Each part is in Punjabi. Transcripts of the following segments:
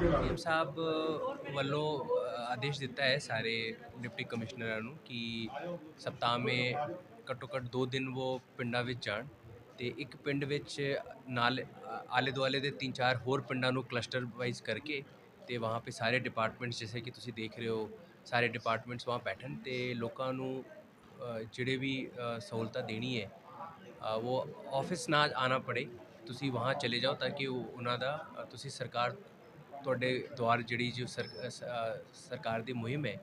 ਡੀਐਮ ਸਾਹਿਬ ਵੱਲੋਂ ਆਦੇਸ਼ ਦਿੱਤਾ ਹੈ ਸਾਰੇ ਡਿਪਟੀ ਕਮਿਸ਼ਨਰਾਂ ਨੂੰ ਕਿ ਸਪਤਾਹ ਮੇ ਘੱਟੋ ਘੱਟ 2 ਦਿਨ ਉਹ ਪਿੰਡਾਂ ਵਿੱਚ ਜਾਣ ਤੇ ਇੱਕ ਪਿੰਡ ਵਿੱਚ ਨਾਲ ਆਲੇ ਦੁਆਲੇ ਦੇ 3-4 ਹੋਰ ਪਿੰਡਾਂ ਨੂੰ ਕਲਸਟਰ ਵਾਈਜ਼ ਕਰਕੇ ਤੇ ਵਹਾਂ ਪੇ ਸਾਰੇ ਡਿਪਾਰਟਮੈਂਟਸ ਜਿਵੇਂ ਕਿ ਤੁਸੀਂ ਦੇਖ ਰਹੇ ਹੋ ਸਾਰੇ ਡਿਪਾਰਟਮੈਂਟਸ ਵਹਾਂ ਬੈਠਣ ਤੇ ਲੋਕਾਂ ਨੂੰ ਜਿਹੜੇ ਵੀ ਅ, ਸਹੂਲਤਾਂ ਦੇਣੀ ਹੈ ਅ, ਉਹ ਆਫਿਸ ਨਾ ਆਣਾ ਪੜੇ। ਤੁਸੀਂ ਵਹਾਂ ਚਲੇ ਜਾਓ ਤਾਂ ਕਿ ਉਹ ਉਹਨਾਂ ਦਾ ਤੁਸੀਂ ਸਰਕਾਰ ਤੁਹਾਡੇ ਦੁਆਰ ਜਿਹੜੀ ਜੋ ਸਰਕਾਰ ਦੀ ਮੁਹਿੰਮ ਹੈ,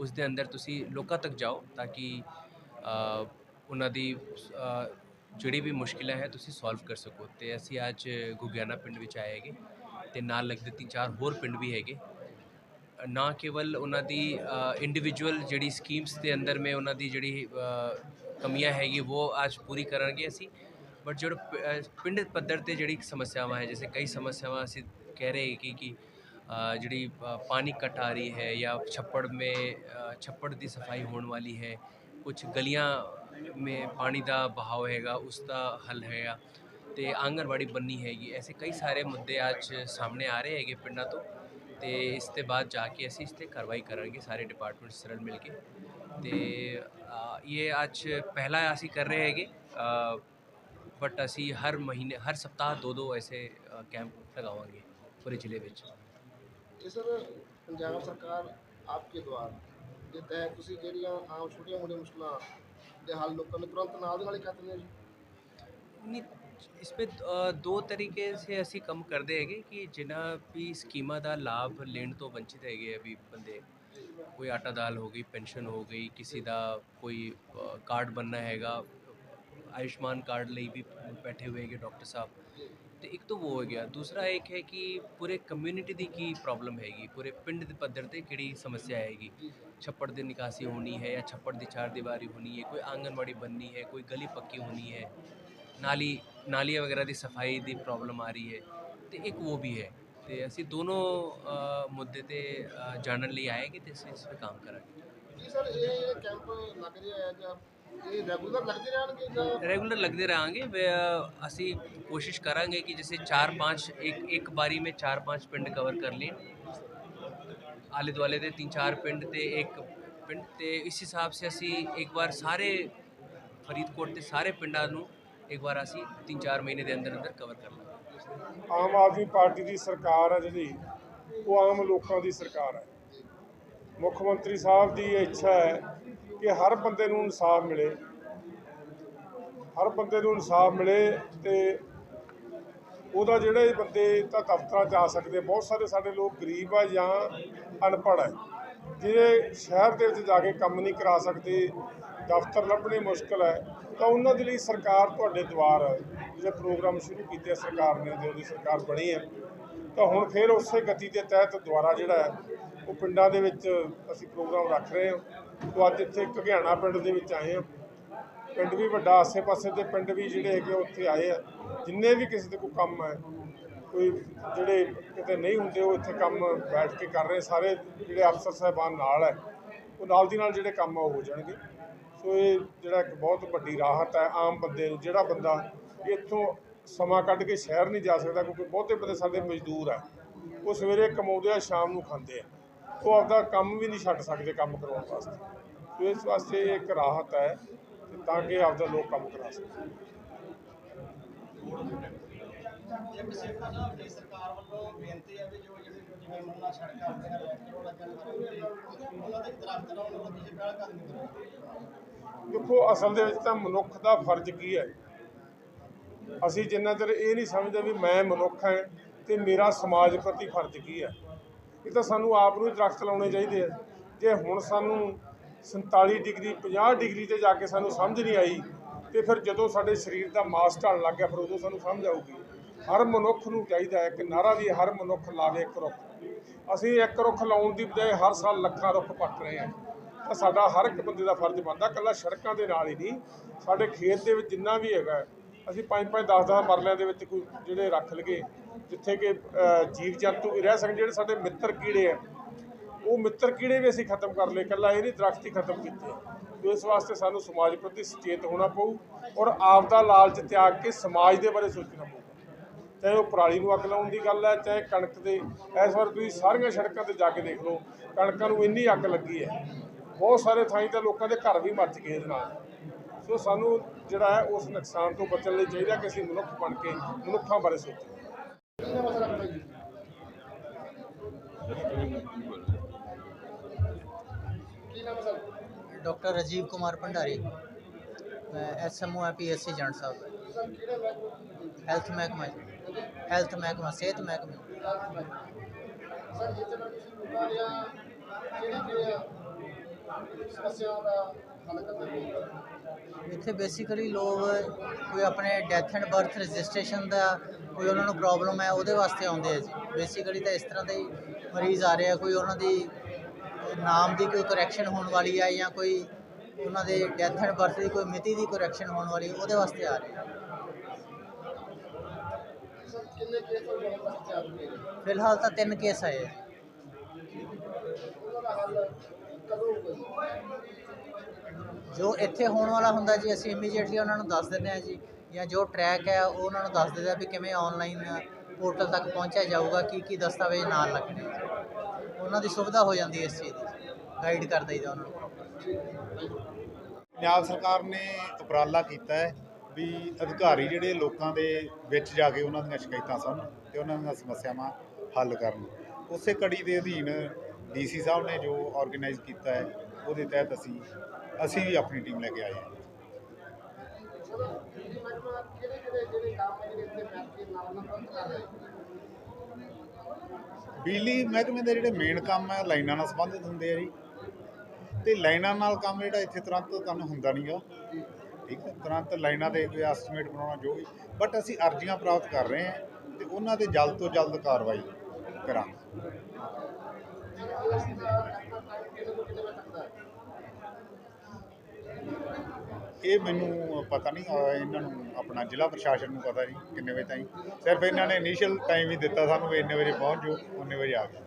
ਉਸ ਦੇ ਅੰਦਰ ਤੁਸੀਂ ਲੋਕਾਂ ਤੱਕ ਜਾਓ ਤਾਂ ਕਿ ਉਹਨਾਂ ਦੀ ਜਿਹੜੀ ਵੀ ਮੁਸ਼ਕਿਲਾਂ ਹੈ ਤੁਸੀਂ ਸੋਲਵ ਕਰ ਸਕੋ। ਤੇ ਅਸੀਂ ਅੱਜ ਗੁਗਿਆਨਾ ਪਿੰਡ ਵਿੱਚ ਆਏ ਹੈਗੇ ਤੇ ਨਾਲ ਲੱਗਦੇ ਤਿੰਨ ਚਾਰ ਹੋਰ ਪਿੰਡ ਵੀ ਹੈਗੇ। ਨਾ ਕੇਵਲ ਉਹਨਾਂ ਦੀ ਇੰਡੀਵਿਜੂਅਲ ਜਿਹੜੀ ਸਕੀਮਸ ਦੇ ਅੰਦਰ ਮੈਂ ਉਹਨਾਂ ਦੀ ਜਿਹੜੀ ਕਮੀਆਂ ਹੈਗੀ ਉਹ ਅੱਜ ਪੂਰੀ ਕਰਾਂਗੇ ਅਸੀਂ। ਬਟ ਜਿਹੜਾ ਪਿੰਡ ਪੱਧਰ 'ਤੇ ਜਿਹੜੀ ਸਮੱਸਿਆਵਾਂ ਹੈ ਜੈਸੇ ਕਈ ਸਮੱਸਿਆਵਾਂ ਅਸੀਂ ਕਹਿ ਰਹੇ ਕਿ ਕਿ ਜਿਹੜੀ ਪਾਣੀ ਘਟ ਆ ਰਹੀ ਹੈ ਜਾਂ ਛੱਪੜ ਮੇ ਛੱਪੜ ਦੀ ਸਫ਼ਾਈ ਹੋਣ ਵਾਲੀ ਹੈ ਕੁਝ ਗਲੀਆਂ ਮੇ ਪਾਣੀ ਦਾ ਬਹਾਵ ਹੈਗਾ, ਉਸ ਦਾ ਹੱਲ ਹੈਗਾ, ਤੇ ਆਂਗਨਵਾੜੀ ਬੰਨੀ ਹੈਗੀ, ਐਸੇ ਕਈ ਸਾਰੇ ਮੁੱਦੇ ਅੱਜ ਸਾਹਮਣੇ ਆ ਰਹੇ ਹੈਗੇ ਪਿੰਡਾਂ ਤੋਂ, ਤੇ ਇਸ ਤੇ ਬਾਅਦ ਜਾ ਕੇ ਅਸੀਂ ਇਸ ਤੇ ਕਾਰਵਾਈ ਕਰਾਂਗੇ, ਸਾਰੇ ਡਿਪਾਰਟਮੈਂਟਸ ਰਲ ਮਿਲ ਕੇ, ਤੇ ਇਹ ਅੱਜ ਪਹਿਲਾ ਅਸੀਂ ਕਰ ਰਹੇ ਹੈਗੇ ਬਟ ਅਸੀਂ ਹਰ ਮਹੀਨੇ ਹਰ ਸਪਤਾਹ ਦੋ ਦੋ ਐਸੇ ਕੈਂਪ ਲਗਾਵਾਂਗੇ ਪੂਰੇ ਜ਼ਿਲ੍ਹੇ ਵਿੱਚ। ਇਹ ਸਰ ਪੰਜਾਬ ਸਰਕਾਰ ਆਪਕੇ ਦੁਆਰ ਦੇ ਤਹਿਤ ਤੁਸੀਂ ਜਿਹੜੀਆਂ ਆਮ ਛੋਟੀਆਂ ਮੋਟੀਆਂ ਮੁਸ਼ਕਲਾਂ ਦੇ ਹੱਲ ਲੋਕਾਂ ਨੂੰ ਤੁਰੰਤ ਨਾਲ ਦੇ ਨਾਲ ਹੀ ਕਰਦੇ ਹੋ ਜੀ? ਨਹੀਂ ਇਸ ਪੇ ਦੋ ਤਰੀਕੇ ਸੇ ਅਸੀਂ ਕੰਮ ਕਰਦੇ ਹੈਗੇ ਕਿ ਜਿਨ੍ਹਾਂ ਵੀ ਸਕੀਮਾਂ ਦਾ ਲਾਭ ਲੈਣ ਤੋਂ ਵੰਚਿਤ ਹੈਗੇ ਆ ਵੀ ਬੰਦੇ। ਕੋਈ ਆਟਾ ਦਾਲ ਹੋ ਗਈ ਪੈਨਸ਼ਨ ਹੋ ਗਈ ਕਿਸੇ ਦਾ ਕੋਈ ਕਾਰਡ ਬੰਨਾ ਹੈਗਾ ਆਯੁਸ਼ਮਾਨ ਕਾਰਡ ਲਈ ਵੀ ਬੈਠੇ ਹੋਏ ਹੈਗੇ ਡਾਕਟਰ ਸਾਹਿਬ। ਤੇ ਇੱਕ ਤਾਂ ਉਹ ਹੋ ਗਿਆ ਦੂਸਰਾ ਇੱਕ ਹੈ ਕਿ ਪੂਰੇ ਕਮਿਊਨਿਟੀ ਦੀ ਕੀ ਪ੍ਰੋਬਲਮ ਹੈਗੀ, ਪੂਰੇ ਪਿੰਡ ਦੇ ਪੱਧਰ ਤੇ ਕਿਹੜੀ ਸਮੱਸਿਆ ਹੈਗੀ। ਛੱਪੜ ਦੀ ਨਿਕਾਸੀ ਹੋਣੀ ਹੈ ਜਾਂ ਛੱਪੜ ਦੀ ਚਾਰ ਦੀਵਾਰੀ ਹੋਣੀ ਹੈ, ਕੋਈ ਆਂਗਨਵਾੜੀ ਬਣਨੀ ਹੈ, ਕੋਈ ਗਲੀ ਪੱਕੀ ਹੋਣੀ ਹੈ, ਨਾਲੀ, ਨਾਲੀਆਂ ਵਗੈਰਾ ਦੀ ਸਫ਼ਾਈ ਦੀ ਪ੍ਰੋਬਲਮ ਆ ਰਹੀ ਹੈ ਤੇ ਇੱਕ ਉਹ ਵੀ ਹੈ। ਤੇ ਅਸੀਂ ਦੋਨੋਂ ਮੁੱਦੇ ਤੇ ਜਾਣਨ ਲਈ ਆਏ ਕਿ ਤੇ ਅਸੀਂ ਇਸ 'ਤੇ ਕੰਮ ਕਰਾਂਗੇ। ਜੀ ਸਰ, ਇਹ ਕੈਂਪ ਲੱਗ ਰਿਹਾ ਹੈ ਜਾਂ ਇਹ ਰੈਗੂਲਰ ਲੱਗਦੇ ਰਹਿਣਗੇ ਜਾਂ ਰੈਗੂਲਰ ਲੱਗਦੇ ਰਹਾਂਗੇ। ਵੇ, ਅ, ਅਸੀਂ ਕੋਸ਼ਿਸ਼ ਕਰਾਂਗੇ ਕਿ ਜੈਸੇ 4-5 ਇੱਕ ਇੱਕ ਬਾਰੀ में 4-5 ਪਿੰਡ ਕਵਰ ਕਰ ਲਈਏ ਆਲੇ ਦੁਆਲੇ ਦੇ 3-4 ਪਿੰਡ ਤੇ ਇੱਕ ਪਿੰਡ ਤੇ ਇਸ ਹਿਸਾਬ ਸੇ ਅਸੀਂ ਇੱਕ ਵਾਰ ਸਾਰੇ ਫਰੀਦਕੋਟ ਦੇ ਸਾਰੇ ਪਿੰਡਾਂ ਨੂੰ ਇੱਕ ਵਾਰ ਅਸੀਂ 3-4 ਮਹੀਨੇ ਦੇ ਅੰਦਰ ਅੰਦਰ ਕਵਰ ਕਰ ਲਾਂਗੇ। ਆਮ ਆਦਮੀ ਪਾਰਟੀ ਦੀ ਸਰਕਾਰ ਹੈ ਜਿਹੜੀ ਉਹ ਆਮ ਲੋਕਾਂ ਦੀ ਸਰਕਾਰ ਹੈ ਮੁੱਖ ਮੰਤਰੀ ਸਾਹਿਬ ਦੀ ਇਹ ਇੱਛਾ ਹੈ ਕਿ ਹਰ ਬੰਦੇ ਨੂੰ ਇਨਸਾਫ ਮਿਲੇ। ਹਰ ਬੰਦੇ ਨੂੰ ਇਨਸਾਫ ਮਿਲੇ ਤੇ ਉਹਦਾ ਜਿਹੜੇ ਬੰਦੇ ਤਾਂ ਦਫ਼ਤਰਾਂ 'ਚ ਆ ਸਕਦੇ, ਬਹੁਤ ਸਾਰੇ ਸਾਡੇ ਲੋਕ ਗਰੀਬ ਆ ਜਾਂ ਅਨਪੜ੍ਹ ਹੈ ਜਿਹੜੇ ਸ਼ਹਿਰ ਦੇ ਵਿੱਚ ਜਾ ਕੇ ਕੰਮ ਨਹੀਂ ਕਰਾ ਸਕਦੇ, ਦਫ਼ਤਰ ਲੱਭਣੇ ਮੁਸ਼ਕਲ ਹੈ ਤਾਂ ਉਹਨਾਂ ਦੇ ਲਈ ਸਰਕਾਰ ਤੁਹਾਡੇ ਦੁਆਰ ਜਿਹੜੇ ਪ੍ਰੋਗਰਾਮ ਸ਼ੁਰੂ ਕੀਤੇ ਆ, ਸਰਕਾਰ ਨੇ ਜਦੋਂ ਦੀ ਸਰਕਾਰ ਬਣੀ ਹੈ ਤਾਂ ਹੁਣ ਫਿਰ ਉਸੇ ਗਤੀ ਦੇ ਤਹਿਤ ਦੁਆਰਾ ਜਿਹੜਾ ਹੈ ਉਹ ਪਿੰਡਾਂ ਦੇ ਵਿੱਚ ਅਸੀਂ ਪ੍ਰੋਗਰਾਮ ਰੱਖ ਰਹੇ ਹਾਂ। ਤੋਂ ਅੱਜ ਇੱਥੇ ਘਗਿਆਣਾ ਪਿੰਡ ਦੇ ਵਿੱਚ ਆਏ ਹਾਂ। ਪਿੰਡ ਵੀ ਵੱਡਾ, ਆਸੇ-ਪਾਸੇ ਦੇ ਪਿੰਡ ਵੀ ਜਿਹੜੇ ਹੈਗੇ ਉੱਥੇ ਆਏ ਆ। ਜਿੰਨੇ ਵੀ ਕਿਸੇ ਦੇ ਕੋਈ ਕੰਮ ਹੈ, ਕੋਈ ਜਿਹੜੇ ਕਿਤੇ ਨਹੀਂ ਹੁੰਦੇ, ਉਹ ਇੱਥੇ ਕੰਮ ਬੈਠ ਕੇ ਕਰ ਰਹੇ। ਸਾਰੇ ਜਿਹੜੇ ਅਫਸਰ ਸਾਹਿਬਾਨ ਨਾਲ ਹੈ, ਉਹ ਨਾਲ ਦੀ ਨਾਲ ਜਿਹੜੇ ਕੰਮ ਆ, ਉਹ ਹੋ ਜਾਣਗੇ। ਸੋ ਇਹ ਜਿਹੜਾ ਇੱਕ ਬਹੁਤ ਵੱਡੀ ਰਾਹਤ ਹੈ ਆਮ ਬੰਦੇ ਨੂੰ, ਜਿਹੜਾ ਬੰਦਾ ਇੱਥੋਂ ਸਮਾਂ ਕੱਢ ਕੇ ਸ਼ਹਿਰ ਨਹੀਂ ਜਾ ਸਕਦਾ, ਕਿਉਂਕਿ ਬਹੁਤੇ ਬੰਦੇ ਸਾਡੇ ਮਜ਼ਦੂਰ ਆ ਉਹ ਸਵੇਰੇ ਕਮਾਉਂਦੇ ਆ, ਸ਼ਾਮ ਨੂੰ ਖਾਂਦੇ ਆ। ਉਹ ਆਪਦਾ ਕੰਮ ਵੀ ਨਹੀਂ ਛੱਡ ਸਕਦੇ ਕੰਮ ਕਰਵਾਉਣ ਵਾਸਤੇ। ਸੋ ਇਸ ਵਾਸਤੇ ਇੱਕ ਰਾਹਤ ਹੈ ਤਾਂ ਕਿ ਆਪਦਾ ਲੋਕ ਕੰਮ ਕਰਾ ਸਕਣ। ਜਿਵੇਂ ਸਿੱਖਾ ਸਾਹਿਬ ਦੀ ਸਰਕਾਰ ਵੱਲੋਂ ਬੇਨਤੀ ਹੈ ਵੀ ਜੋ ਜਿਹੜੇ ਜਿਵੇਂ ਮੰਨਾ ਸੜਕਾਂ ਤੇ ਰੈਕਟਰ ਲੱਗਣ ਵਾਲੇ ਉਹਨਾਂ ਦੇ ਦਰਖਤ ਲਾਉਣ ਨੂੰ ਤੁਸੀਂ ਪਹਿਲ ਕਦਮ ਕਰੋ ਦੇਖੋ, ਅਸਲ ਦੇ ਵਿੱਚ ਤਾਂ ਮਨੁੱਖ ਦਾ ਫਰਜ਼ ਕੀ ਹੈ? ਅਸੀਂ ਜਿੰਨਾ ਚਿਰ ਇਹ ਨਹੀਂ ਸਮਝਦੇ ਵੀ ਮੈਂ ਮਨੁੱਖ ਹਾਂ ਤੇ ਮੇਰਾ ਸਮਾਜ ਪ੍ਰਤੀ ਫਰਜ਼ ਕੀ ਹੈ? ਇਹ ਤਾਂ ਸਾਨੂੰ ਆਪ ਨੂੰ ਹੀ ਦਰਖਤ ਲਾਉਣੇ ਚਾਹੀਦੇ ਆ। ਜੇ ਹੁਣ ਸਾਨੂੰ 47 ਡਿਗਰੀ 50 ਡਿਗਰੀ ਤੇ ਜਾ ਕੇ ਸਾਨੂੰ ਸਮਝ ਨਹੀਂ ਆਈ, ਤੇ ਫਿਰ ਜਦੋਂ ਸਾਡੇ ਸਰੀਰ ਦਾ ਮਾਸ ਢਲਣ ਲੱਗ ਗਿਆ, ਫਿਰ ਉਦੋਂ ਸਾਨੂੰ ਸਮਝ ਆਊਗੀ। ਹਰ ਮਨੁੱਖ ਨੂੰ ਚਾਹੀਦਾ ਹੈ ਕਿ ਨਾਰਾ ਵੀ ਹਰ ਮਨੁੱਖ ਲਾਵੇ ਇੱਕ ਰੁੱਖ। ਅਸੀਂ ਇੱਕ ਰੁੱਖ ਲਾਉਣ ਦੀ ਬਜਾਏ ਹਰ ਸਾਲ ਲੱਖਾਂ ਰੁੱਖ ਪੱਟ ਰਹੇ ਹਾਂ। ਤਾਂ ਸਾਡਾ ਹਰ ਇੱਕ ਬੰਦੇ ਦਾ ਫਰਜ਼ ਬਣਦਾ, ਇਕੱਲਾ ਸੜਕਾਂ ਦੇ ਨਾਲ ਹੀ ਨਹੀਂ, ਸਾਡੇ ਖੇਤ ਦੇ ਵਿੱਚ ਜਿੰਨਾ ਵੀ ਹੈਗਾ ਅਸੀਂ ਪੰਜ ਪੰਜ 10 10 ਮਰਲਿਆਂ ਦੇ ਵਿੱਚ ਕੋਈ ਜਿਹੜੇ ਰੱਖ ਲਈਏ, ਜਿੱਥੇ ਕਿ ਜੀਵ ਜੰਤੂ ਵੀ ਰਹਿ ਸਕਣ, ਜਿਹੜੇ ਸਾਡੇ ਮਿੱਤਰ ਕੀੜੇ ਆ। ਉਹ ਮਿੱਤਰ ਕੀੜੇ ਵੀ ਅਸੀਂ ਖਤਮ ਕਰ ਲਏ, ਇਕੱਲਾ ਇਹ ਨਹੀਂ ਦਰਖਤ ਹੀ ਖਤਮ ਕੀਤੇ। ਇਸ ਵਾਸਤੇ ਸਾਨੂੰ ਸਮਾਜ ਪ੍ਰਤੀ ਸੁਚੇਤ ਹੋਣਾ ਪਊ ਔਰ ਆਪ ਦਾ ਲਾਲਚ ਤਿਆਗ ਕੇ ਸਮਾਜ ਦੇ ਬਾਰੇ ਸੋਚਣਾ ਪਊ। ਚਾਹੇ ਉਹ ਪਰਾਲੀ ਨੂੰ ਅੱਗ ਲਾਉਣ ਦੀ ਗੱਲ ਹੈ, ਚਾਹੇ ਕਣਕ ਦੇ, ਇਸ ਵਾਰ ਤੁਸੀਂ ਸਾਰੀਆਂ ਸੜਕਾਂ ਤੇ ਜਾ ਕੇ ਦੇਖ ਲਓ, ਕਣਕਾਂ ਨੂੰ ਇੰਨੀ ਅੱਗ ਲੱਗੀ ਹੈ। ਬਹੁਤ ਸਾਰੇ ਥਾਈਂ ਤੇ ਲੋਕਾਂ ਦੇ ਘਰ ਵੀ ਮੱਚ ਗਏ ਇਹਦੇ ਨਾਲ। ਸੋ ਸਾਨੂੰ ਜਿਹੜਾ ਹੈ ਉਸ ਨੁਕਸਾਨ ਤੋਂ ਬਚਣ ਲਈ ਚਾਹੀਦਾ ਕਿ ਅਸੀਂ ਮਨੁੱਖ ਬਣ ਕੇ ਮਨੁੱਖਾਂ ਬਾਰੇ ਸੋਚੀਏ। ਡਾਕਟਰ ਰਾਜੀਵ ਕੁਮਾਰ ਭੰਡਾਰੀ। ਮੈਂ SMO PSC Jand Sahib. Health ਮਹਿਕਮਾ। ਹੈਲਥ ਮਹਿਕਮਾ ਸਿਹਤ ਮਹਿਕਮਾ। ਸਰ ਜਿੱਥੇ ਤੱਕ ਤੁਸੀਂ ਕਿਹੜੀਆਂ ਸਮੱਸਿਆਵਾਂ ਦਾ ਹੱਲ ਕਰਦੇ ਹੋ। ਇੱਥੇ ਬੇਸਿਕਲੀ ਲੋਕ ਕੋਈ ਆਪਣੇ ਡੈਥ ਐਂਡ ਬਰਥ ਰਜਿਸਟ੍ਰੇਸ਼ਨ ਦਾ ਕੋਈ ਉਹਨਾਂ ਨੂੰ ਪ੍ਰੋਬਲਮ ਹੈ ਉਹਦੇ ਵਾਸਤੇ ਆਉਂਦੇ ਆ ਜੀ। ਬੇਸਿਕਲੀ ਤਾਂ ਇਸ ਤਰ੍ਹਾਂ ਦੇ ਹੀ ਮਰੀਜ਼ ਆ ਰਹੇ ਆ ਕੋਈ ਉਹਨਾਂ ਦੀ ਨਾਮ ਦੀ ਕੋਈ ਕਰੈਕਸ਼ਨ ਹੋਣ ਵਾਲੀ ਹੈ ਜਾਂ ਕੋਈ ਉਹਨਾਂ ਦੇ ਡੈਥ ਐਂਡ ਬਰਥ ਦੀ ਕੋਈ ਮਿਤੀ ਦੀ ਕਰੈਕਸ਼ਨ ਹੋਣ ਵਾਲੀ ਉਹਦੇ ਵਾਸਤੇ ਆ ਰਹੇ ਆ। ਫਿਲਹਾਲ ਤਾਂ ਤਿੰਨ ਕੇਸ ਆਏ ਆ ਉਹਨਾਂ ਦਾ ਹੱਲ ਕਦੋਂ ਹੋਊਗਾ ਜੋ ਇੱਥੇ ਹੋਣ ਵਾਲਾ ਹੁੰਦਾ ਜੀ, ਅਸੀਂ ਇਮੀਡੀਏਟਲੀ ਉਹਨਾਂ ਨੂੰ ਦੱਸ ਦਿੰਦੇ ਹਾਂ ਜੀ, ਜਾਂ ਜੋ ਟਰੈਕ ਹੈ, ਉਹ ਉਹਨਾਂ ਨੂੰ ਦੱਸ ਦਿੰਦੇ ਆ ਵੀ ਕਿਵੇਂ ਆਨਲਾਈਨ ਪੋਰਟਲ ਤੱਕ ਪਹੁੰਚਿਆ ਜਾਊਗਾ, ਕੀ ਕੀ ਦਸਤਾਵੇਜ਼ ਨਾਲ ਲੱਗਣੇ ਉਹਨਾਂ ਦੀ ਸੁਵਿਧਾ ਹੋ ਜਾਂਦੀ ਹੈ ਇਸ ਚੀਜ਼ ਦੀ ਗਾਈਡ ਕਰ ਦਈਦਾ ਉਹਨਾਂ ਨੂੰ। ਪੰਜਾਬ ਸਰਕਾਰ ਨੇ ਉਪਰਾਲਾ ਕੀਤਾ ਹੈ ਵੀ ਅਧਿਕਾਰੀ ਜਿਹੜੇ ਲੋਕਾਂ ਦੇ ਵਿੱਚ ਜਾ ਕੇ ਉਹਨਾਂ ਦੀਆਂ ਸ਼ਿਕਾਇਤਾਂ ਸੁਣਨ ਤੇ ਉਹਨਾਂ ਦੀਆਂ ਸਮੱਸਿਆਵਾਂ ਹੱਲ ਕਰਨ। ਉਸੇ ਕੜੀ ਦੇ ਅਧੀਨ ਡੀਸੀ ਸਾਹਿਬ ਨੇ ਜੋ ਆਰਗੇਨਾਈਜ਼ ਕੀਤਾ ਹੈ, ਉਹਦੇ ਤਹਿਤ ਅਸੀਂ ਅਸੀਂ ਵੀ ਆਪਣੀ ਟੀਮ ਲੈ ਕੇ ਆਏ ਹਾਂ। ਬਿਜਲੀ ਬਿਜਲੀ ਮਹਿਕਮੇ ਦੇ ਜਿਹੜੇ ਮੇਨ ਕੰਮ ਹੈ, ਲਾਈਨਾਂ ਨਾਲ ਸੰਬੰਧਿਤ ਹੁੰਦੇ ਆ ਜੀ। ਤੇ ਲਾਈਨਾਂ ਨਾਲ ਕੰਮ ਜਿਹੜਾ ਇੱਥੇ ਤੁਰੰਤ ਤੁਹਾਨੂੰ ਹੁੰਦਾ ਨਹੀਂਗਾ ਠੀਕ ਹੈ, ਤੁਰੰਤ ਲਾਈਨਾਂ ਦੇ ਕੋਈ ਐਸਟੀਮੇਟ ਬਣਾਉਣਾ ਜੋ ਵੀ। ਬਟ ਅਸੀਂ ਅਰਜ਼ੀਆਂ ਪ੍ਰਾਪਤ ਕਰ ਰਹੇ ਹਾਂ ਤੇ ਉਹਨਾਂ ਤੇ ਜਲਦ ਤੋਂ ਜਲਦ ਕਾਰਵਾਈ ਕਰਾਂਗੇ। ਇਹ ਮੈਨੂੰ ਪਤਾ ਨਹੀਂ, ਅਹ, ਇਹਨਾਂ ਨੂੰ ਆਪਣਾ ਜ਼ਿਲ੍ਹਾ ਪ੍ਰਸ਼ਾਸਨ ਨੂੰ ਪਤਾ ਜੀ ਕਿੰਨੇ ਵਜੇ ਤਾਈਂ। ਸਿਰਫ ਇਹਨਾਂ ਨੇ ਇਨੀਸ਼ੀਅਲ ਟਾਈਮ ਹੀ ਦਿੱਤਾ ਸਾਨੂੰ ਵੀ ਇੰਨੇ ਵਜੇ ਪਹੁੰਚ ਜਾਓ ਉਨੇ ਵਜੇ ਆ ਗਏ।